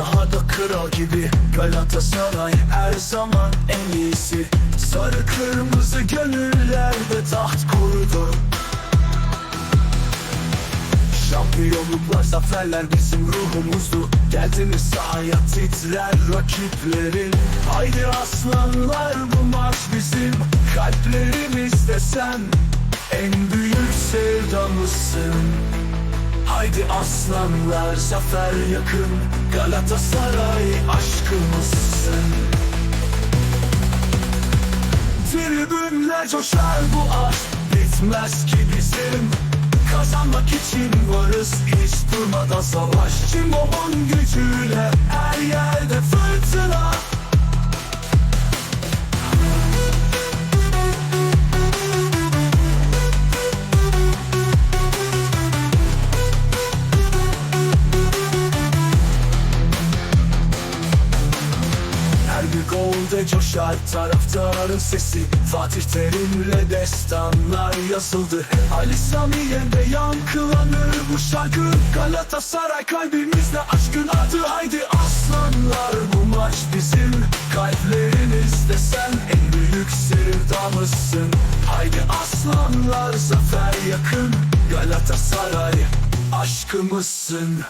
Sahada kral gibi. Galatasaray her zaman en iyisi. Sarı kırmızı gönüllerde taht kurdu. Şampiyonluklar, zaferler bizim ruhumuzdu. Geldiniz sahaya titrer rakiplerin. Haydi aslanlar bu maç bizim Kalplerimizde sen. En büyük sevdamızsın Haydi aslanlar zafer yakın. Galatasaray aşkımızsın. Tribünler coşar bu aşk Bitmez ki bizim. Kazanmak için varız Hiç golde coşar taraftarın sesi. Fatih Terim'le destanlar yazıldı. Ali Samiye'de yankılanır bu şarkı. Galatasaray kalbimizde aşkın adı. Haydi aslanlar bu maç bizim. Kalplerinizde sen en büyük sevdamızsın. Haydi aslanlar zafer yakın. Galatasaray aşkımızsın